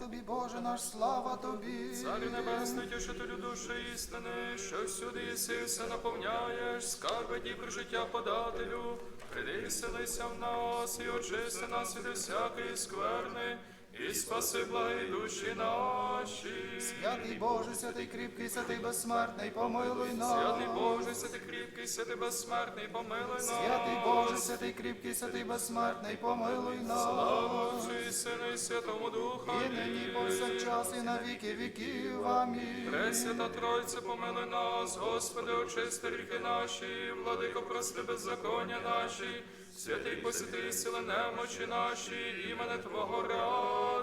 Тобі, Боже наш, слава тобі. Царю небесний, тішителю душі істини, що всюди єси, все наповняєш, скарби дібр життя подателю, прийди в нас і очисти нас від всякої скверни, і спаси благі душі наші. Святий Боже, святий кріпкий, святий безсмертний, помилуй нас. Святий Боже, святий кріпкий, святий безсмертний, помилуй нас. Святий Боже, святий кріпкий, святий безсмертний, помилуй нас. Слава Отцю і Сину і Святому Духу. І нині повсякчас і на віки віків. Амінь. Пресвята Тройце, помилуй нас, Господи, очисти гріхи наші, владико, прости беззаконня наші, святий посвяти сили немочі наші, імене Твого ради.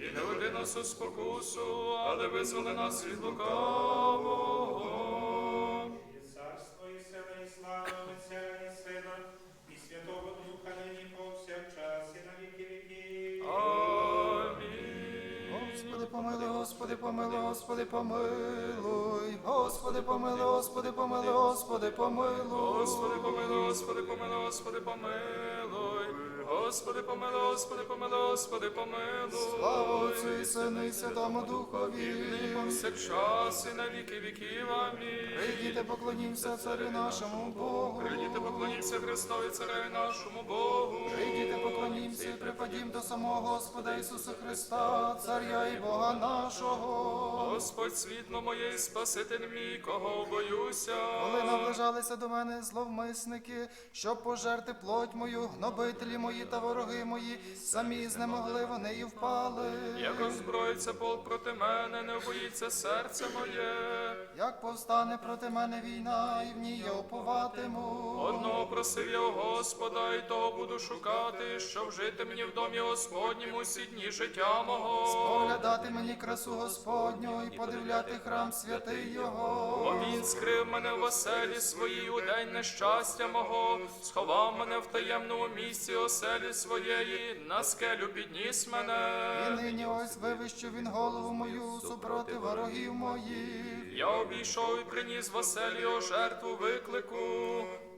і не веди нас у спокусу, але визволи нас від лукавого. І царство, і сила, і слава Отця, і Сина, і Святого Духа, нині повсякчас, і на віки віків. Амінь. Господи, помилуй, Господи, помилуй, Господи, помилуй. Господи, помилуй, Господи, помилуй, Господи, помилуй. Господи, помилуй, Господи, помилуй, Господи, помилуй. Господи, помилуй, Господи, помилуй, Господи, помилуй. Слава Отцю і Сину і Святому Духові. Повсякчас і на віки віків. Амінь. Прийдіте, поклонімося царю нашому Богу. Прийдіте, поклонімося Христові, царю нашому Богу. Прийдіте, поклонімося і припадім до самого Господа Ісуса Христа, Царя і Бога нашого. Господь, світло моє, і Спаситель мій, кого боюся. Коли наближалися до мене зловмисники, щоб пожерти плоть мою, гнобителі мої та вороги мої, самі знемогли вони і впали. Як озброїться полк проти мене, не боїться серце моє. Як повстане проти мене війна, і в ній я оповатиму. Одного просив я у Господа, і того буду шукати, щоб жити мені в домі Господнім усі дні життя мого. Оглядати мені красу Господню і подивляти храм святий Його. Бо він скрив мене в оселі своїй у день нещастя мого, сховав мене в таємному місці оселі своєї, на скелю підніс мене. І нині ось вивищу він голову мою супроти ворогів моїх. Я обійшов і приніс в оселі його жертву виклику.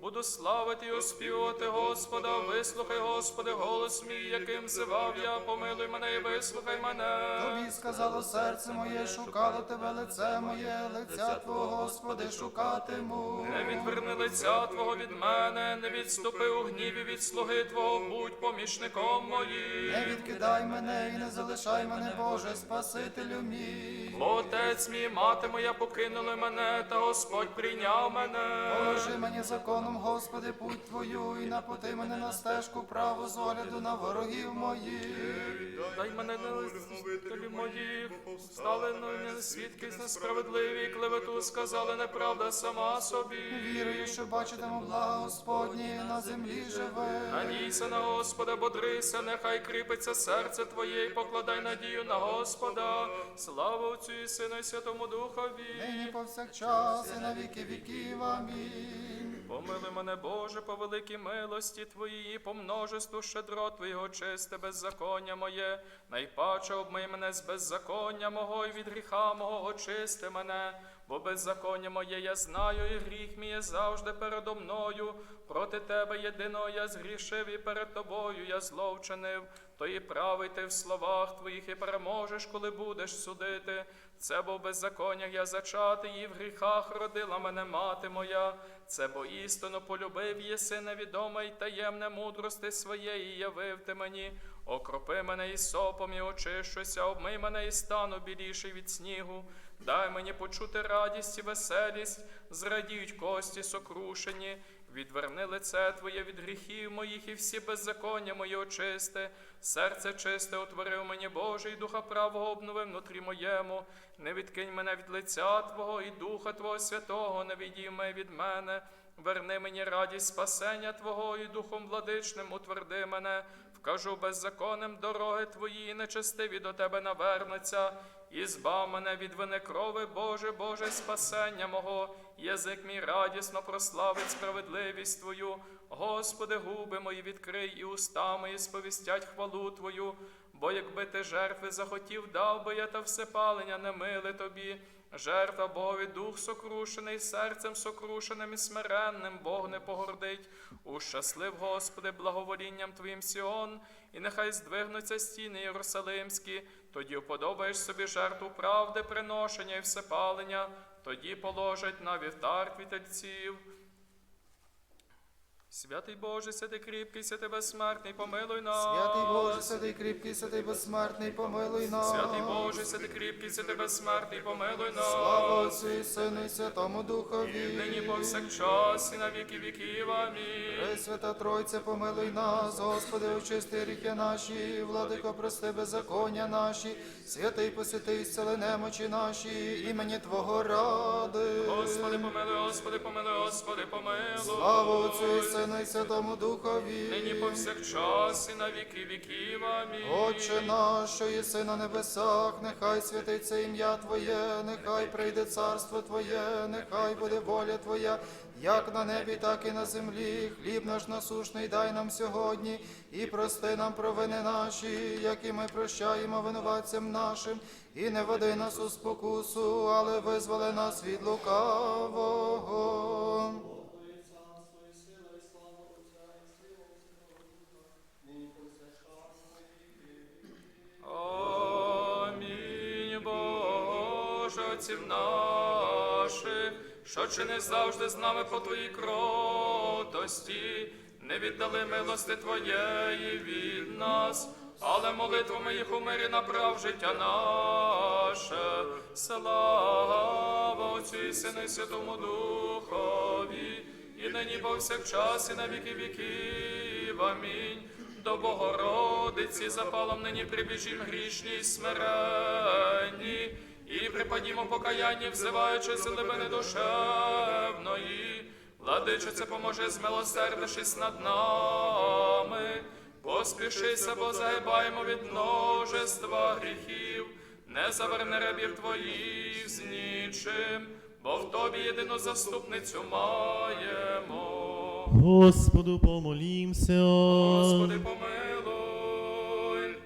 Буду славити і оспівувати Господа, вислухай, Господи, голос мій, яким зивав я, помилуй мене і вислухай мене. Тобі сказало серце моє, шукало тебе лице моє, лиця Твого, Господи, шукатиму. Не відверни лиця Твого від мене, не відступи у гніві від слуги Твого, будь помічником моїм. Не відкидай мене і не залишай мене, Боже, Спасителю мій. Отець мій, мати моя покинули мене, та Господь прийняв мене. Положи мені законом, Господи, путь Твою, і напути мене на стежку праву з огляду на ворогів моїх. Дай мене на листителі моїх, стали не свідки несправедливі, клевету сказали неправда сама собі. Вірую, що бачитиму блага Господні на землі живе. Надійся на Господа, бодрися, нехай кріпиться серце Твоє, і покладай надію на Господа. Слава Отцю і Сину і Святому Духові. Нині повсякчас і на віки віків. Амінь. Помилуй мене, Боже, по великій милості Твоїй, по множеству щедро Твоєго чисте беззаконня моє, найпаче обмий мене з беззаконня мого і від гріха мого очисти мене, бо беззаконня моє я знаю, і гріх мій завжди передо мною. Проти Тебе єдиного я згрішив, і перед Тобою я зловчинив. То і правий ти в словах Твоїх, і переможеш, коли будеш судити. Це бо в беззаконнях я зачатий, і в гріхах родила мене мати моя. Це бо істинно полюбив єси невідоме й таємне мудрости своєї явив ти мені. Окропи мене і сопом, і очищуся, обмий мене і стану біліший від снігу. Дай мені почути радість і веселість, зрадіють кості сокрушені. Відверни лице Твоє від гріхів моїх і всі беззаконня мої очисти. Серце чисте утворив мені Боже, і духа правого обновив внутрі моєму. Не відкинь мене від лиця Твого, і Духа Твого Святого не відійми від мене. Верни мені радість спасення Твого, і Духом владичним утверди мене. Вкажу беззаконним дороги Твої, нечестиві до Тебе навернуться. і збав мене від вини крови, Боже, Боже, спасення мого, язик мій радісно прославить справедливість Твою. Господи, губи мої відкрий, і уста мої сповістять хвалу Твою. Бо якби ти жертви захотів, дав би я та всепалення не миле тобі. Жертва Богові дух сокрушений, серцем сокрушеним і смиренним, Бог не погордить. Ущаслив, Господи, благоволінням Твоїм Сіон, і нехай здвигнуться стіни Єрусалимські, тоді уподобаєш собі жертву правди, приношення і всепалення, тоді положать на вівтар квітельців. Святий Боже, святий кріпкий, святий безсмертний, помилуй нас. Святий Боже, святий кріпкий, святий безсмертний, помилуй нас. Святий Боже, святий кріпкий, святий безсмертний, помилуй нас. Слава Отцю і Сину і Святому Духові. Нині повсякчас і на віки віків. Амінь. Пресвята Тройця, помилуй нас, Господи, очисти гріхи наші, владико, прости беззаконня наші, святий посвятий, зцели немочі наші, імені Твого ради. Господи, помилуй, Господи, помилуй, Господи, помилуй. Слава Отцю і Сину і Святому Духові. Нині повсякчас і на віки віків. Амінь. Отче наш, що єси на небесах, нехай святиться ім'я Твоє, нехай прийде царство Твоє, нехай буде воля Твоя, як на небі, так і на землі. Хліб наш насушний дай нам сьогодні, і прости нам провини наші, які ми прощаємо винуватцям нашим, і не веди нас у спокусу, але визволи нас від лукавого. Отців наших, що чини завжди з нами по Твоїй кротості, не віддали милости Твоєї від нас, але молитвами їх у мирі направ життя наше. Слава Отцю і Сину і Святому Духові, і нині повсякчас, і на віки віків. Амінь. До Богородиці запалом нині прибіжім грішні й смиренні, і припадімо покаянні, взиваючи глибини душевної. Владичице, поможе, змилосердившись над нами. Поспішися, бо загибаємо від множества гріхів, не заверни рабів твоїх з нічим, бо в тобі єдину заступницю маємо. Господу помолімся. Господи, помилуй.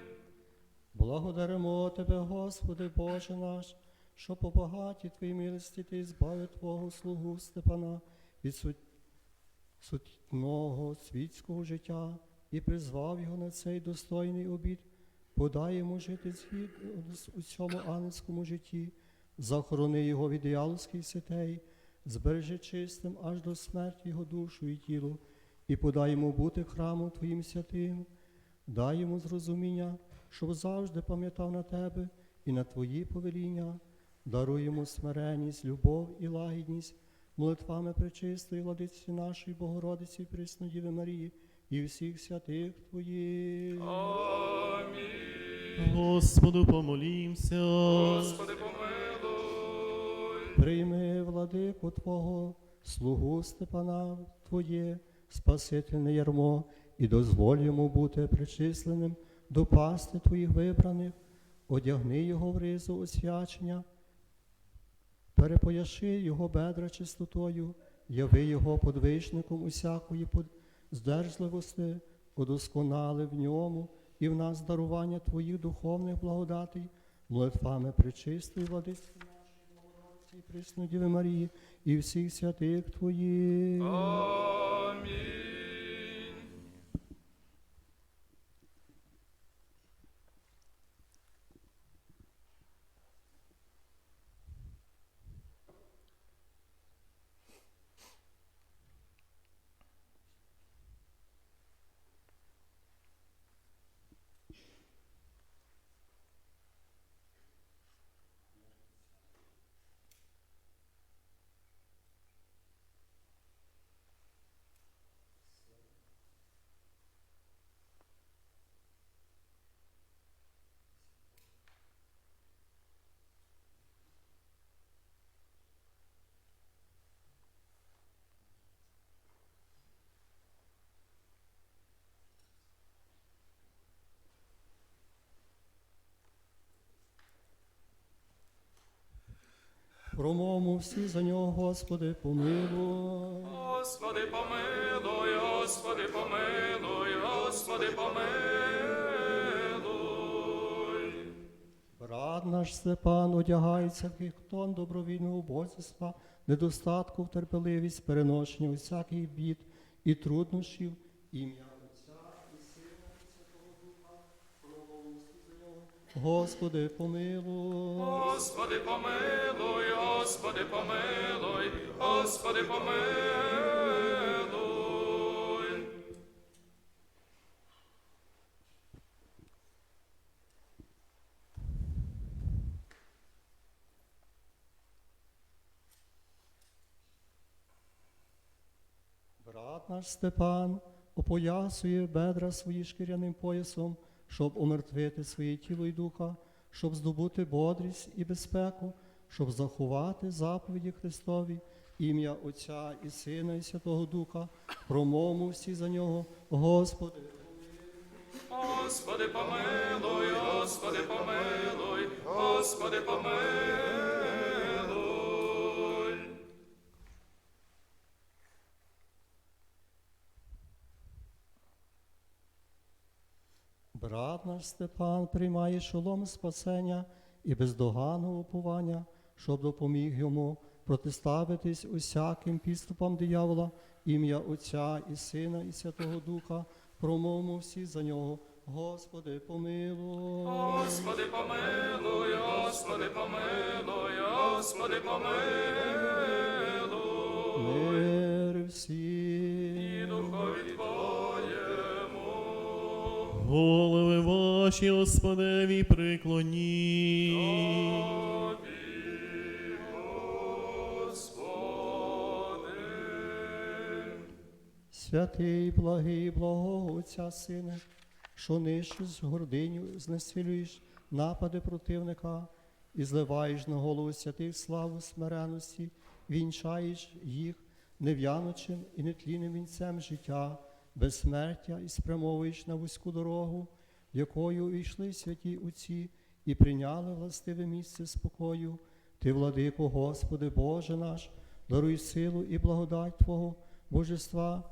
Благодаримо Тебе, Господи Боже наш, що по багаті Твоїй милості Ти збавив Твого слугу Степана від сут... сутного світського життя і призвав його на цей достойний обід. Подай йому жити згідно з- у цьому ангельському житті, захорони його від диявольських сетей, збережи чистим аж до смерті його душу і тіло, і подай йому бути храмом Твоїм святим. Дай йому зрозуміння, щоб завжди пам'ятав на тебе і на твої повеління, даруй йому смиреність, любов і лагідність, молитвами пречистої владиці нашої Богородиці Преснодіви Марії і всіх святих Твоїх. Амінь. Господу помолімся. Господи, помилуй. Прийми, владику Твого, слугу Степана Твоє, Спасительне ярмо, і дозволь йому бути причисленим до пасти Твоїх вибраних, одягни його в ризу освячення, перепояши його бедра чистотою, яви його подвижником усякої здержливості, удосконали в ньому і в нас дарування Твоїх духовних благодатей, молитвами причистої владиці і Пресної Діви Марії і всіх святих Твоїх. Промовмо всі за нього, Господи, помилуй. Господи, помилуй, Господи, помилуй, Господи, помилуй. Брат наш Степан одягається в тон добровільного убожества, недостатку в терпеливість, переношення усяких бід і труднощів, ім'я Отця і Сина і Святого Духа, промовимо всі за нього. Господи, помилуй. Господи, помилуй, Господи, помилуй, Господи, помилуй. Брат наш Степан опоясує бедра свої шкіряним поясом, щоб умертвити своє тіло і духа, щоб здобути бодрість і безпеку, щоб заховати заповіді Христові, ім'я Отця і Сина, і Святого Духа, промову всі за нього, Господи. Господи, помилуй, Господи, помилуй, Господи, помилуй. Брат наш Степан приймає шолом спасення і бездоганного уповання, щоб допоміг йому протиставитись усяким підступам диявола, ім'я Отця і Сина, і Святого Духа, промовмо всі за нього. Господи, помилуй. Господи, помилуй, Господи, помилуй, Господи, помилуй. Голови ваші, Господеві, приклоніть. Святий, благий, благого Отця Сине, що нищиш гординю, знесилюєш напади противника і зливаєш на голову святих славу смиреності, вінчаєш їх нев'яночим і нетлінним вінцем життя, безсмертя і спрямовуєш на вузьку дорогу, якою увійшли святі Отці і прийняли властиве місце спокою. Ти, владико, Господи, Боже наш, даруй силу і благодать Твого Божества,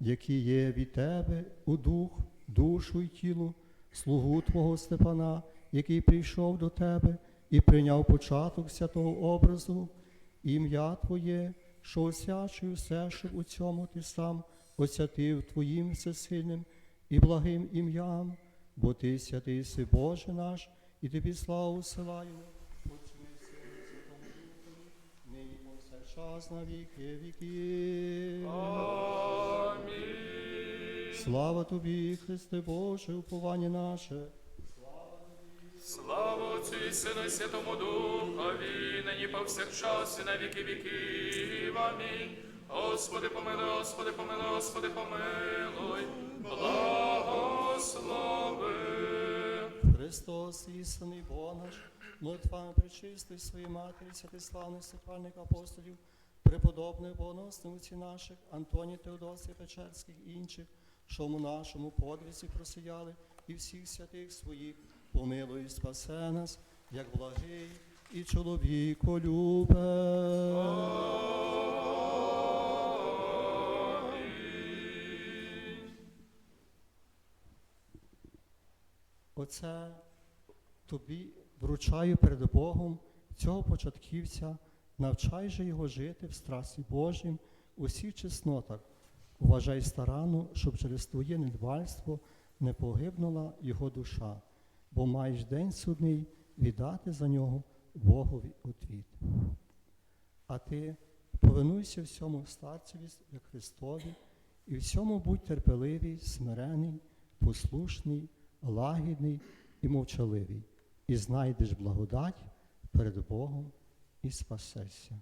які є від Тебе у дух, душу і тілу, слугу Твого Степана, який прийшов до Тебе і прийняв початок святого образу, ім'я Твоє, що освячує все, щоб у цьому Ти сам освятив Твоїм всесильним і благим ім'ям, бо Ти святий си Боже наш, і Тобі славу силаємо. Нині повсякчас на віки віків. Амінь. Слава тобі, Христе Боже, уповання наше. Слава Отцю і Сину і Святому Духові, нині повсякчас і на віки віків. Амінь. Господи, помилуй, Господи, помилуй, Господи, помилуй, благослови. Христос, істинний Бог наш, молитвами причистий своїй матері, святиславних сихвальних апостолів, преподобних богоносних наших, Антоній Теодосій Печерських і інших, що в нашому подвізі просіяли, і всіх святих своїх, помилуй і спасе нас, як благий і чоловіко любе. Оце тобі вручаю перед Богом цього початківця, навчай же його жити в страсі Божім у всіх чеснотах. Уважай старанно, щоб через твоє недбальство не погибнула його душа, бо маєш день судний віддати за нього Богові отвіт. А ти повинуйся всьому старцеві, як Христові, і всьому будь терпеливий, смирений, послушний, лагідний і мовчаливий, і знайдеш благодать перед Богом і спасешся.